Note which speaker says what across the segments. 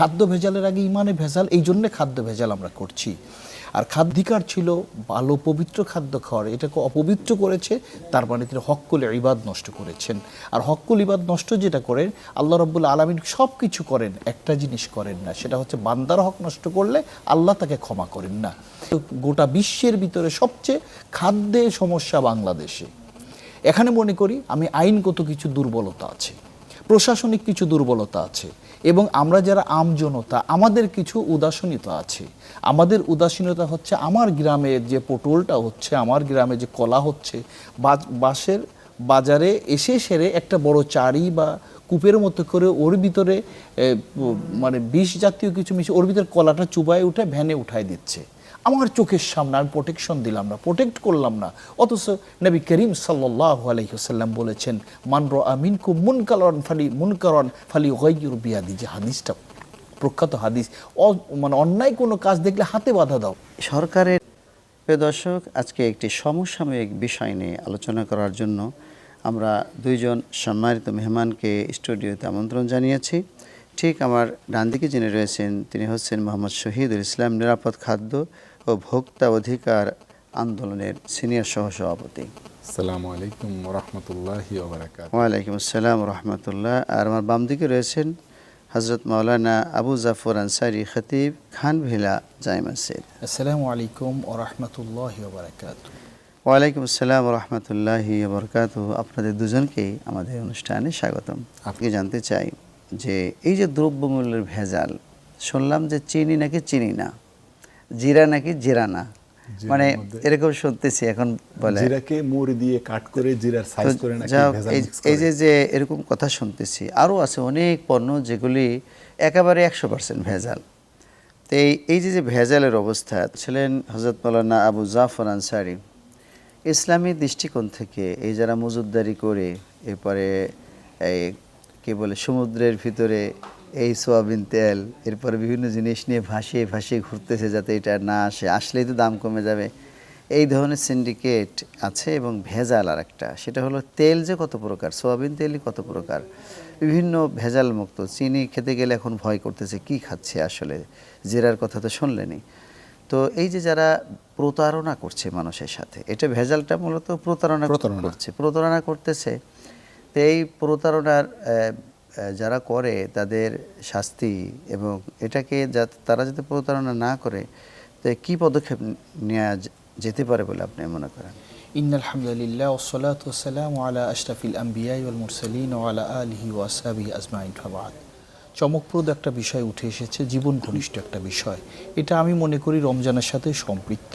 Speaker 1: খাদ্য ভেজালের আগে ইমানে ভেজাল, এই জন্যে খাদ্য ভেজাল আমরা করছি। আর খাদ্যিকার ছিল ভালো পবিত্র খাদ্য খাওয়ার, এটাকে অপবিত্র করেছে, তার মানে তিনি হক্কুল ইবাদ নষ্ট করেছেন। আর হক্কুল ইবাদ নষ্ট যেটা করেন, আল্লাহ রব্বুল আলমিন সব কিছু করেন, একটা জিনিস করেন না, সেটা হচ্ছে বান্দার হক নষ্ট করলে আল্লাহ তাকে ক্ষমা করেন না। গোটা বিশ্বের ভিতরে সবচেয়ে খাদ্যে সমস্যা বাংলাদেশে। এখানে মনে করি, আমি আইনগত কিছু দুর্বলতা আছে। প্রশাসনিক কিছু দুর্বলতা আছে এবং আমরা যারা আমজনতা, আমাদের কিছু উদাসীনতা আছে। আমাদের উদাসীনতা হচ্ছে আমার গ্রামে যে পটলটা হচ্ছে, আমার গ্রামে যে কলা হচ্ছে বাঁশের বাজারে এসে সেরে একটা বড় চারি বা কূপের মতো করে ওর ভিতরে মানে বিষ জাতীয় কিছু মিশে ওর ভিতরে কলাটা চুবায় উঠে ভ্যানে উঠায় দিচ্ছে। আমার চোখের সামনে আমি প্রোটেকশন দিলাম না প্রোটেক্ট করলাম না। অথচ নবী করিম সাল্লাহ আলহিহাল্লাম বলেছেন, মান র আমিনকু মুনকারন ফালি মুন মুনকারন ফালি গৈর বিয়াদি। যে হাদিসটা প্রখ্যাত হাদিস মানে অন্যায় কোনো কাজ দেখলে হাতে বাধা দাও।
Speaker 2: সরকারের দর্শক, আজকে একটি সমসাময়িক বিষয় নিয়ে আলোচনা করার জন্য আমরা দুইজন সম্মানিত মেহমানকে স্টুডিওতে আমন্ত্রণ জানিয়েছি। ঠিক আমার ডান দিকে যিনি রয়েছেন, তিনি হচ্ছেন মোহাম্মদ শহীদুল ইসলাম নিরাপদ খাদ্য ও ভোক্তা অধিকার আন্দোলনের সিনিয়র সহসভাপতি
Speaker 3: আসসালামু আলাইকুম রহমতুল্লাহি ওবরাকাত
Speaker 2: ওয়ালাইকুম আসসালাম রহমতুল্লাহ আর আমার বাম দিকে রয়েছেন হজরত মাওলানা আবু জাফর আনসারি খতিব খান ভিলা জাই মসজিদ
Speaker 1: আসসালামু আলাইকুম ও রহমতুল্লাহ বারাকাত
Speaker 2: ওয়ালাইকুম আসসালাম রহমতুল্লাহি বরকাত আপনাদের দুজনকেই আমাদের অনুষ্ঠানে স্বাগতম। আপনি জানতে চাই যে এই যে দ্রব্যমূল্যের ভেজাল শুনলাম যে চিনি নাকি চিনি না। জিরা নাকি জিরা না মানে এরকম শুনতেছি এখন বলে।
Speaker 3: জিরাকে মুড়ি দিয়ে কাট করে জিরার সাইজ করে নাকি
Speaker 2: এই। যে যে এরকম কথা শুনতেছি আরও আছে অনেক পণ্য যেগুলি একেবারে একশো পার্সেন্ট ভেজাল। তো এই এই যে যে ভেজালের অবস্থা ছিলেন হজরত মৌলানা আবু জাফর আনসারি। ইসলামী দৃষ্টিকোণ থেকে এই যারা মজুদদারি করে এরপরে এই কি বলে সমুদ্রের ভিতরে এই সোয়াবিন তেল এরপরে বিভিন্ন জিনিস নিয়ে ভাসিয়ে ভাসিয়ে ঘুরতেছে যাতে এটা না আসে আসলেই তো দাম কমে যাবে। এই ধরনের সিন্ডিকেট আছে এবং ভেজাল আর একটা সেটা হলো তেল যে কত প্রকার সোয়াবিন তেলই কত প্রকার। বিভিন্ন ভেজাল মুক্ত চিনি খেতে গেলে এখন ভয় করতেছে কি খাচ্ছে আসলে? জেরার কথা তো শুনলেনি তো এই যে যারা প্রতারণা করছে মানুষের সাথে এটা ভেজালটা মূলত প্রতারণা। করছে প্রতারণা করতেছে। তো এই প্রতারণার যারা করে তাদের শাস্তি এবং এটাকে তারা যাতে প্রতারণা না করে, তো কি পদক্ষেপ নেওয়া যেতে পারে বলে আপনি মনে করেন?
Speaker 1: ইন আলহামদুলিল্লাহ ওসলাত ওসালাম আলা আশরাফিল আম্বিয়াই ওয়াল মুরসালিন ওয়ালা আলিহি ওয়াসাবি আজমাইন ফাবাদ চমকপ্রদ একটা বিষয় উঠে এসেছে জীবন ঘনিষ্ঠ একটা বিষয়। এটা আমি মনে করি রমজানের সাথে সম্পৃক্ত।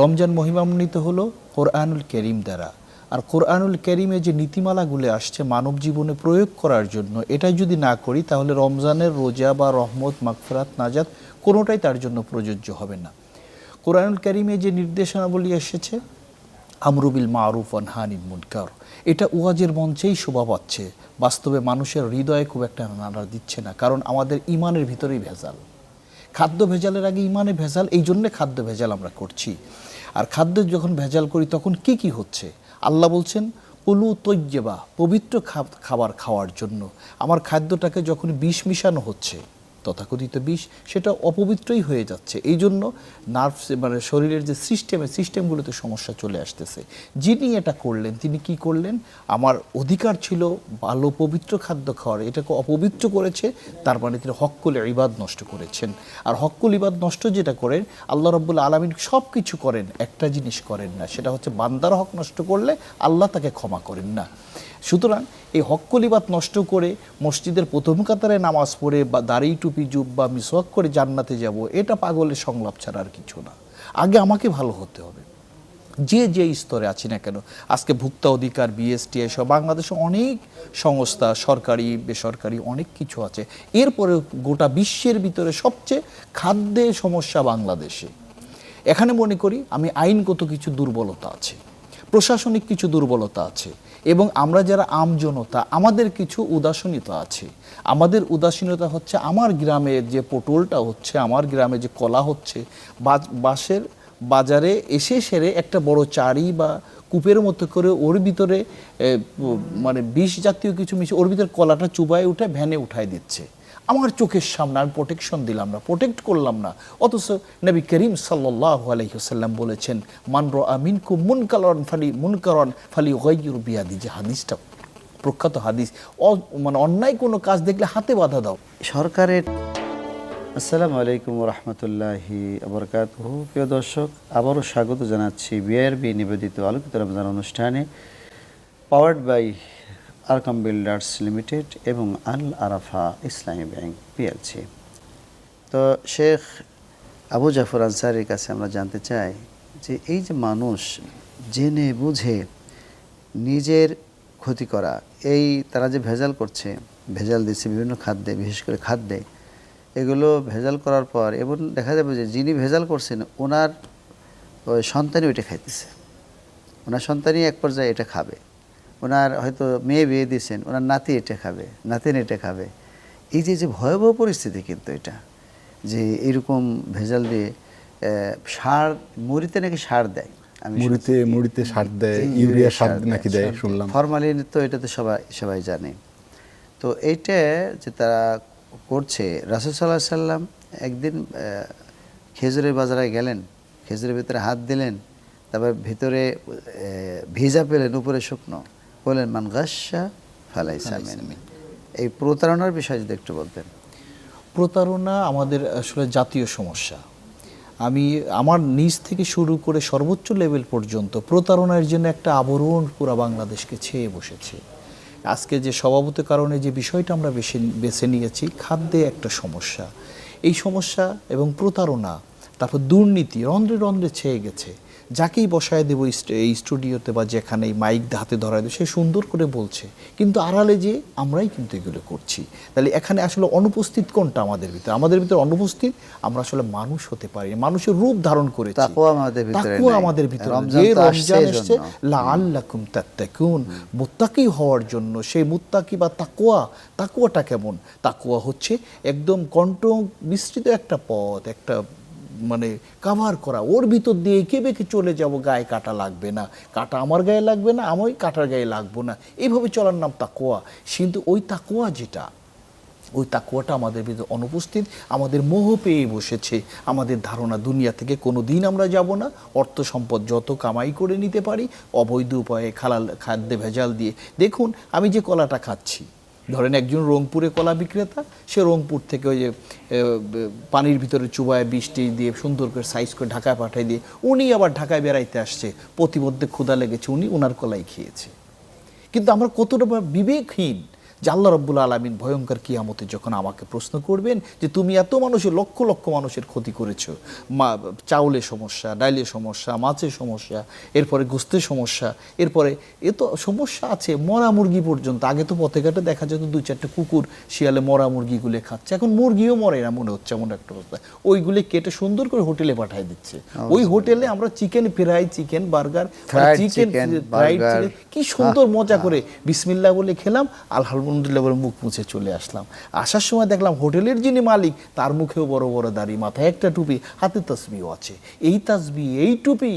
Speaker 1: রমজান মহিমান্বিত হলো কোরআনুল করিম দ্বারা। আর কোরআনুল করিমে যে নীতিমালাগুলো আসছে মানব জীবনে প্রয়োগ করার জন্য এটা যদি না করি, তাহলে রমজানের রোজা বা রহমত, মাগফরাত, নাজাত কোনোটাই তার জন্য প্রযোজ্য হবে না। কোরআনুল করিমে যে নির্দেশনাবলী এসেছে আমরুবিল মারুফ হানিন মুনকার, এটা ওয়াজের মঞ্চেই শোভা পাচ্ছে। বাস্তবে মানুষের হৃদয়ে খুব একটা নাড়া দিচ্ছে না, কারণ আমাদের ইমানের ভিতরেই ভেজাল। খাদ্য ভেজালের আগে ইমানে ভেজাল, এই জন্যে খাদ্য ভেজাল আমরা করছি। আর খাদ্য যখন ভেজাল করি, তখন কি কি হচ্ছে? আল্লাহ বলছেন কুলু তৈজেবা পবিত্র খাবার খাওয়ার জন্য। আমার খাদ্যটাকে যখন বিষ মিশানো হচ্ছে তথাকথিত বিষ, সেটা অপবিত্রই হয়ে যাচ্ছে। এই জন্য নার্ভ মানে শরীরের যে সিস্টেমে সিস্টেমগুলোতে সমস্যা চলে আসতেছে। যিনি এটা করলেন, তিনি কি করলেন? আমার অধিকার ছিল ভালো পবিত্র খাদ্য খাওয়ার, এটাকে অপবিত্র করেছে, তার মানে তিনি হক্কুল ইবাদ নষ্ট করেছেন। আর হক্কুল ইবাদ নষ্ট যেটা করেন, আল্লাহ রব্বুল আলমিন সব কিছু করেন, একটা জিনিস করেন না, সেটা হচ্ছে বান্দার হক নষ্ট করলে আল্লাহ তাকে ক্ষমা করেন না। সুতরাং এই হক্কলিবাত নষ্ট করে মসজিদের প্রথম কাতারে নামাজ পড়ে বা দাড়ি, টুপি জুব বা মিসওয়াক করে জান্নাতে যাব, এটা পাগলের সংলাপ ছাড়া আর কিছু না। আগে আমাকে ভালো হতে হবে। যে যে স্তরে আছি না কেন, আজকে ভোক্তা অধিকার, বিএসটি, এসব, বাংলাদেশে অনেক সংস্থা, সরকারি, বেসরকারি অনেক কিছু আছে। এরপরে গোটা বিশ্বের ভিতরে সবচেয়ে খাদ্যে সমস্যা বাংলাদেশে। এখানে মনে করি আমি আইনগত কিছু দুর্বলতা আছে। প্রশাসনিক কিছু দুর্বলতা আছে এবং আমরা যারা আমজনতা, আমাদের কিছু উদাসীনতা আছে। আমাদের উদাসীনতা হচ্ছে আমার গ্রামে যে পটলটা হচ্ছে, আমার গ্রামে যে কলা হচ্ছে বাঁশের বাজারে এসে সেরে একটা বড় চারি বা কূপের মতো করে ওর ভিতরে মানে বিষ জাতীয় কিছু মিশে ওর ভিতরে কলাটা চুবায় উঠে, ভ্যানে উঠায় দিচ্ছে। আমার চোখের সামনে আমি প্রোটেকশন দিলাম না প্রোটেক্ট করলাম না। অথচ নবী করিম সাল্লাহ আলহিহাল্লাম বলেছেন মানর আমিনকু মুনকারন ফালি মুন মুনকারন ফালি গাইয়ুর বিয়াদি। যে হাদিসটা প্রখ্যাত হাদিস মানে অন্যায় কোনো কাজ দেখলে হাতে বাধা দাও।
Speaker 2: সরকারের আসসালামু আলাইকুম রহমতুল্লাহি আবরকাত প্রিয় দর্শক, আবারও স্বাগত জানাচ্ছি বিআরবি নিবেদিত আলোকিত রমজান অনুষ্ঠানে powered by Arkam builders limited এবং আল আরাফা ইসলামী ব্যাংক পিএলসি। তো শেখ আবু জাফর আনসারির কাছে আমরা জানতে চাই যে এই যে মানুষ জেনে বুঝে নিজের ক্ষতি করা, এই তারা যে ভেজাল করছে, ভেজাল দিচ্ছে বিভিন্ন খাদ্যে, বিশেষ করে খাদ্যে, এগুলো ভেজাল করার পর এবং দেখা যাবে যে যিনি ভেজাল করছেন ওনার সন্তানই ওইটা খাইতেছে। ওনার সন্তানই এক পর্যায়ে এটা খাবে। ওনার হয়তো মেয়ে বিয়ে দিয়েছেন ওনার নাতি এটা খাবে নাতিন এটা খাবে। এই যে যে ভয়াবহ পরিস্থিতি কিন্তু এটা যে এরকম ভেজাল দিয়ে সার মুড়িতে নাকি সার দেয়? আমি
Speaker 3: মুড়িতে মুড়িতে সার দেয় ইউরিয়া সার নাকি দেয় শুনলাম।
Speaker 2: ফরমালিন তো এটা তো সবাই সবাই জানে। তো এইটা যে তারা করছে রাসুল সাল্লাহ সাল্লাম একদিন খেজুরের বাজারে গেলেন খেজুরের ভিতরে হাত দিলেন তারপর ভিতরে ভিজা পেলেন উপরে শুকনো। বললেন মান গাসা ফালাই এই প্রতারণার বিষয়ে যদি একটু বলতেন।
Speaker 1: প্রতারণা আমাদের আসলে জাতীয় সমস্যা। আমি আমার নিজ থেকে শুরু করে সর্বোচ্চ লেভেল পর্যন্ত প্রতারণার জন্য একটা আবরণ পুরো বাংলাদেশকে ছেয়ে বসেছে। আজকে যে স্বভাবত কারণে যে বিষয়টা আমরা বেছে বেছে নিয়েছি খাদ্যে একটা সমস্যা। এই সমস্যা এবং প্রতারণা তারপর দুর্নীতি রন্ধ্রে রন্ধ্রে ছেয়ে গেছে। যাকেই বসায় দেবো এই স্টুডিওতে বা যেখানে মাইক হাতে ধরায় দেবো সে সুন্দর করে বলছে। কিন্তু আড়ালে যে আমরাই কিন্তু এগুলো করছি। তাহলে এখানে আসলে অনুপস্থিত কোনটা আমাদের ভিতরে? আমাদের ভিতরে অনুপস্থিত আমরা আসলে মানুষ হতে পারি মানুষের রূপ ধারণ
Speaker 2: করে আমাদের ভিতরে
Speaker 1: এসছে
Speaker 2: জন্য।
Speaker 1: লাআল্লাকুম তাত্তাকুন। মুত্তাকি হওয়ার জন্য সেই মুত্তাকি বা তাকুয়া তাকুয়াটা কেমন? তাকুয়া হচ্ছে একদম কণ্ঠ বিস্তৃত একটা পথ একটা মানে কাভার করা। ওর ভিতর দিয়ে এঁকে বেঁকে চলে যাব, গায়ে কাটা লাগবে না। কাটা আমার গায়ে লাগবে না, আমি কাটার গায়ে লাগবো না। এইভাবে চলার নাম তাকওয়া। কিন্তু ওই তাকওয়া যেটা, ওই তাকুয়াটা আমাদের ভিতরে অনুপস্থিত, আমাদের মোহ পেয়ে বসেছে। আমাদের ধারণা দুনিয়া থেকে কোনো দিন আমরা যাব না। অর্থ সম্পদ যত কামাই করে নিতে পারি, অবৈধ উপায়ে খালাল, খাদ্যে ভেজাল দিয়ে। দেখুন, আমি যে কলাটা খাচ্ছি ধরেন একজন রংপুরে কলা বিক্রেতা, সে রংপুর থেকে ওই যে পানির ভিতরে চুবায় বৃষ্টি দিয়ে সুন্দর করে সাইজ করে ঢাকায় পাঠাই দিয়ে উনি আবার ঢাকায় বেড়াইতে আসছে। প্রতিমধ্যে ক্ষুদা লেগেছে, উনি ওনার কলাই খেয়েছে। কিন্তু আমরা কতটা বিবেকহীন যে আল্লাহ রব্বুল আলমিন ভয়ঙ্কর কিয়ামতে যখন আমাকে প্রশ্ন করবেন যে তুমি এত মানুষের লক্ষ লক্ষ মানুষের ক্ষতি করেছ। মা চাউলের সমস্যা ডাইলের সমস্যা মাছের সমস্যা এরপরে গোস্তের সমস্যা এরপরে এ তো সমস্যা আছে মরা মুরগি পর্যন্ত। আগে তো পথে ঘাটে দেখা যেত দুই চারটে কুকুর শিয়ালে মরা মুরগিগুলো খাচ্ছে এখন মুরগিও মরে না মনে হচ্ছে এমন একটা অবস্থা। ওইগুলি কেটে সুন্দর করে হোটেলে পাঠিয়ে দিচ্ছে। ওই হোটেলে আমরা chicken fry chicken burger chicken fried কি সুন্দর মজা করে বিসমিল্লা বলে খেলাম আলহামদুলিল্লাহ মুখ মুছে চলে আসলাম। আসার সময় দেখলাম হোটেলের যিনি মালিক, তার মুখেও বড় বড় দাড়ি, মাথায় একটা টুপি, হাতে তসবিও আছে। এই তাসবি এই টুপি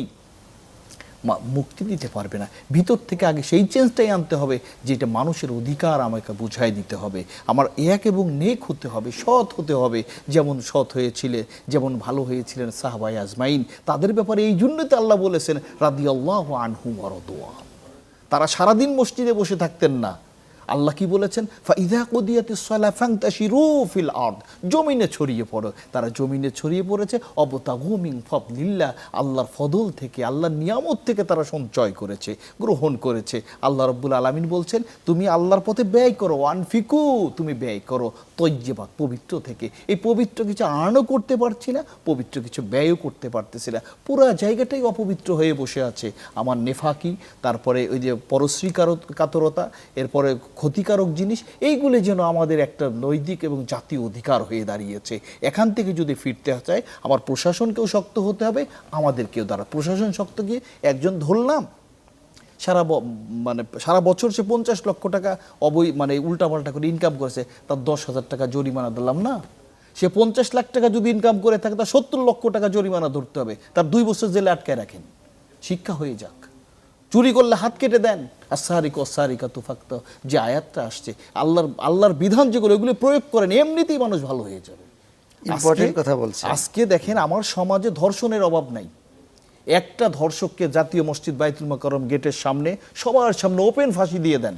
Speaker 1: মুক্তি দিতে পারবে না। ভিতর থেকে আগে সেই চেঞ্জটাই আনতে হবে, যেটা মানুষের অধিকার আমাকে বুঝাই দিতে হবে। আমার এক এবং নেক হতে হবে, সৎ হতে হবে। যেমন সৎ হয়েছিলেন যেমন ভালো হয়েছিলেন সাহবাই আজমাইন। তাদের ব্যাপারে এই জন্যই তো আল্লাহ বলেছেন রাদি আল্লাহ আনহু ওয়ারদুয়া তারা সারাদিন মসজিদে বসে থাকতেন না। আল্লাহ কি বলেছেন? ফাইদা কদিয়াতে ফিল আরদ। জমিনে ছড়িয়ে পড়ো। তারা জমিনে ছড়িয়ে পড়েছে। অবতাগু মিন ফাদলিল্লাহ। আল্লাহর ফদল থেকে, আল্লাহর নিয়ামত থেকে তারা সঞ্চয় করেছে, গ্রহণ করেছে। আল্লাহ রব্বুল আলামিন বলছেন, তুমি আল্লাহর পথে ব্যয় করো, আনফিকু, তুমি ব্যয় করো তৈজেবাত পবিত্র থেকে। এই পবিত্র কিছু আর্নও করতে পারছি না, পবিত্র কিছু ব্যয়ও করতে পারতেছি না। পুরো জায়গাটাই অপবিত্র হয়ে বসে আছে। আমার নেফাকি, তারপরে ওই যে পরশ্রী কাতরতা এরপরে ক্ষতিকারক জিনিস, এইগুলো যেন আমাদের একটা নৈতিক এবং জাতীয় অধিকার হয়ে দাঁড়িয়েছে। এখান থেকে যদি ফিরতে চায়, আমার প্রশাসনকেও শক্ত হতে হবে, আমাদেরকেও দ্বারা প্রশাসন শক্ত গিয়ে একজন ধরলাম, সারা মানে সারা বছর সে পঞ্চাশ লক্ষ টাকা অবৈ মানে উল্টাপাল্টা করে ইনকাম করেছে, তার দশ হাজার টাকা জরিমানা দিলাম না। সে পঞ্চাশ লাখ টাকা যদি ইনকাম করে থাকে, তার সত্তর লক্ষ টাকা জরিমানা ধরতে হবে, তার দুই বছর জেলে আটকায় রাখেন। শিক্ষা হয়ে যাক। চুরি করলে হাত কেটে দেন। আসারিক অসারিকা তুফাক্ত যে আয়াতটা আসছে আল্লাহর আল্লাহর বিধান যেগুলো এগুলো প্রয়োগ করেন এমনিতেই মানুষ ভালো হয়ে যাবে। আজকে-
Speaker 2: কথা বলছেন।
Speaker 1: আজকে দেখেন আমার সমাজে ধর্ষণের অভাব নাই। একটা ধর্ষককে জাতীয় মসজিদ বাইতুল মাকারম গেটের সামনে সবার সামনে ওপেন ফাঁসি দিয়ে দেন।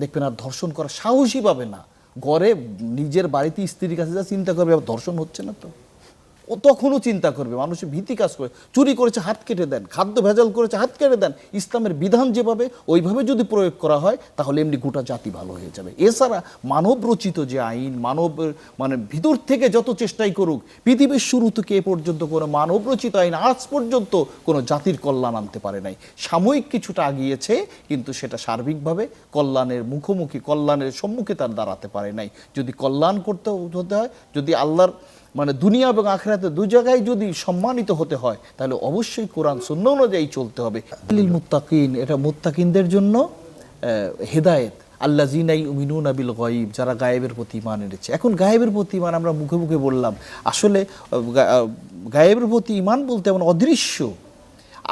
Speaker 1: দেখবেন আর ধর্ষণ করার সাহসই পাবে না। ঘরে নিজের বাড়িতে স্ত্রীর কাছে যা চিন্তা করবে ধর্ষণ হচ্ছে না তো। ও তখনও চিন্তা করবে মানুষের ভীতি কাজ করে। চুরি করেছে, হাত কেটে দেন, খাদ্য ভেজাল করেছে, হাত কেটে দেন। ইসলামের বিধান যেভাবে, ওইভাবে যদি প্রয়োগ করা হয়, তাহলে এমনি গোটা জাতি ভালো হয়ে যাবে। এছাড়া মানব রচিত যে আইন, মানব মানে ভিতর থেকে যত চেষ্টাই করুক, পৃথিবীর শুরু থেকে এ পর্যন্ত কোনো মানব রচিত আইন আজ পর্যন্ত কোনো জাতির কল্যাণ আনতে পারে নাই। সাময়িক কিছুটা আগিয়েছে, কিন্তু সেটা সার্বিকভাবে কল্যাণের মুখোমুখি, কল্যাণের সম্মুখে তার দাঁড়াতে পারে নাই। যদি কল্যাণ করতে হতে হয়, যদি আল্লাহর মানে দুনিয়া এবং আখেরাতে দু জায়গায় যদি সম্মানিত হতে হয়, তাহলে অবশ্যই কোরআন শূন্য অনুযায়ী চলতে হবে। মুত্তাকিন, এটা মুত্তাকিনদের জন্য হেদায়েত। আল্লাহ জিনাই উমিনুন আবিল গাইব যারা গায়েবের প্রতি ইমান এনেছে। এখন গায়েবের প্রতি ইমান আমরা মুখে মুখে বললাম। আসলে গায়েবের প্রতি ইমান বলতে এমন অদৃশ্য।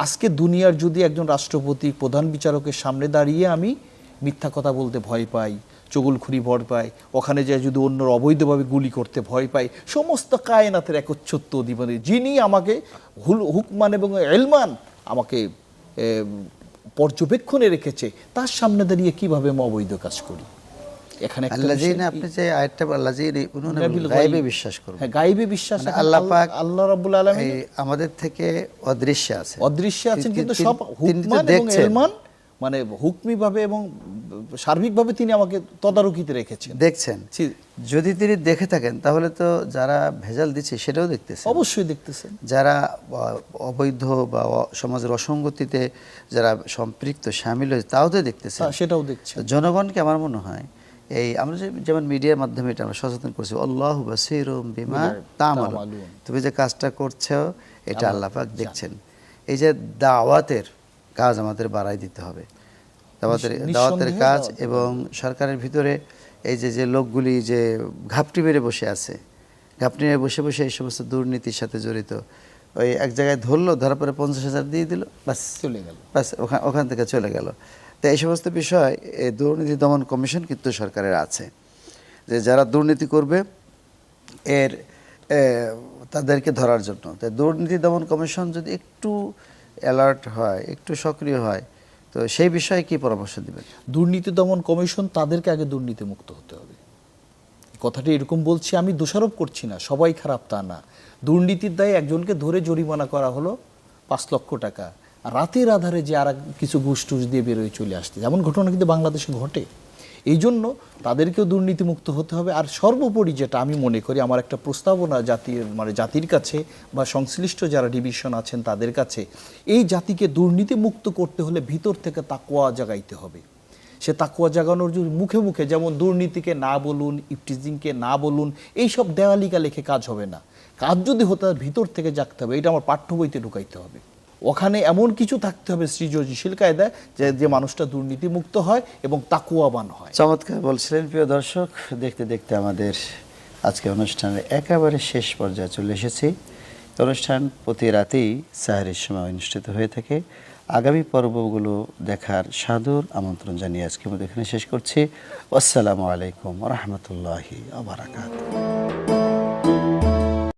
Speaker 1: আজকে দুনিয়ার যদি একজন রাষ্ট্রপতি প্রধান বিচারকের সামনে দাঁড়িয়ে আমি মিথ্যা কথা বলতে ভয় পাই চগুলখুরি ভয় পাই ওখানে যায় যদি অন্য অবৈধভাবে গুলি করতে ভয় পাই সমস্ত কায়নাতের একচ্ছত্ব অধিপতি যিনি আমাকে হুল হুকমান এবং এলমান আমাকে পর্যবেক্ষণে রেখেছে তার সামনে দাঁড়িয়ে কীভাবে আমি অবৈধ কাজ করি? এখানে
Speaker 2: আপনি যে আয়াতটা বিশ্বাস করুন।
Speaker 1: হ্যাঁ বিশ্বাস
Speaker 2: মানে আল্লাহ পাক
Speaker 1: আল্লাহ রাব্বুল আলামিন
Speaker 2: আমাদের থেকে অদৃশ্য আছে
Speaker 1: অদৃশ্য আছেন কিন্তু সব হুকমান এবং এলমান মানে হুকমিভাবে এবং সার্বিকভাবে তিনি আমাকে তদারকিতে রেখেছেন।
Speaker 2: দেখছেন? যদি তিনি দেখে থাকেন তাহলে তো যারা ভেজাল দিচ্ছে সেটাও দেখতেছে
Speaker 1: অবশ্যই দেখতেছেন।
Speaker 2: যারা অবৈধ বা সমাজের অসঙ্গতিতে যারা সম্পৃক্ত সামিল হয়েছে তাও তো দেখতেছে
Speaker 1: সেটাও
Speaker 2: দেখছে জনগণকে আমার মনে হয় এই আমরা যে যেমন মিডিয়ার মাধ্যমে এটা আমরা সচেতন করছি আল্লাহ বাসিরুম বিমা তামালুন। তুমি যে কাজটা করছ এটা আল্লাহ পাক দেখছেন। এই যে দাওয়াতের কাজ আমাদের বাড়াই দিতে হবে। দাওয়াতের দাওয়াতের কাজ এবং সরকারের ভিতরে এই যে যে লোকগুলি যে ঘাপটি মেরে বসে আছে ঘাপটি মেরে বসে বসে এই সমস্ত দুর্নীতির সাথে জড়িত ওই এক জায়গায় ধরলো ধরার পরে পঞ্চাশ হাজার দিয়ে দিল বাস
Speaker 1: চলে গেল।
Speaker 2: বাস ওখান ওখান থেকে চলে গেল। তো এই সমস্ত বিষয় এই দুর্নীতি দমন কমিশন কিন্তু সরকারের আছে। যে যারা দুর্নীতি করবে এর তাদেরকে ধরার জন্য। তাই দুর্নীতি দমন কমিশন যদি একটু অ্যালার্ট হয় একটু সক্রিয় হয় তো সেই বিষয়ে কি পরামর্শ দিবেন?
Speaker 1: দুর্নীতি দমন কমিশন তাদেরকে আগে দুর্নীতি মুক্ত হতে হবে। কথাটি এরকম বলছি, আমি দোষারোপ করছি না, সবাই খারাপ তা না। দুর্নীতির দায়ে একজনকে ধরে জরিমানা করা হলো পাঁচ লক্ষ টাকা। রাতের আধারে যে আর কিছু ঘুষ টুস দিয়ে বেরোয় চলে আসছে এমন ঘটনা কিন্তু বাংলাদেশে ঘটে। এই জন্য তাদেরকেও দুর্নীতিমুক্ত হতে হবে। আর সর্বোপরি যেটা আমি মনে করি, আমার একটা প্রস্তাবনা জাতির মানে জাতির কাছে বা সংশ্লিষ্ট যারা ডিভিশন আছেন তাদের কাছে, এই জাতিকে দুর্নীতিমুক্ত করতে হলে ভিতর থেকে তাকোয়া জাগাইতে হবে। সে তাকুয়া জাগানোর জন্য মুখে মুখে যেমন দুর্নীতিকে না বলুন ইফটিজিংকে না বলুন, এইসব দেওয়ালিকা লেখে কাজ হবে না। কাজ যদি হতে ভিতর থেকে জাগতে হবে। এটা আমার পাঠ্য বইতে ঢুকাইতে হবে। ওখানে এমন কিছু থাকতে হবে সৃজনশীল কায়দায় যে যে মানুষটা দুর্নীতি মুক্ত হয় এবং তাকুয়াবান হয়।
Speaker 2: চমৎকার বলছিলেন। প্রিয় দর্শক, দেখতে দেখতে আমাদের আজকে অনুষ্ঠানের একেবারে শেষ পর্যায়ে চলে এসেছি। অনুষ্ঠান প্রতি রাতেই সাহারের সময় অনুষ্ঠিত হয়ে থাকে। আগামী পর্বগুলো দেখার সাদর আমন্ত্রণ জানিয়ে আজকে আমরা এখানে শেষ করছি। আসসালামু আলাইকুম রহমতুল্লাহি আবরাকাত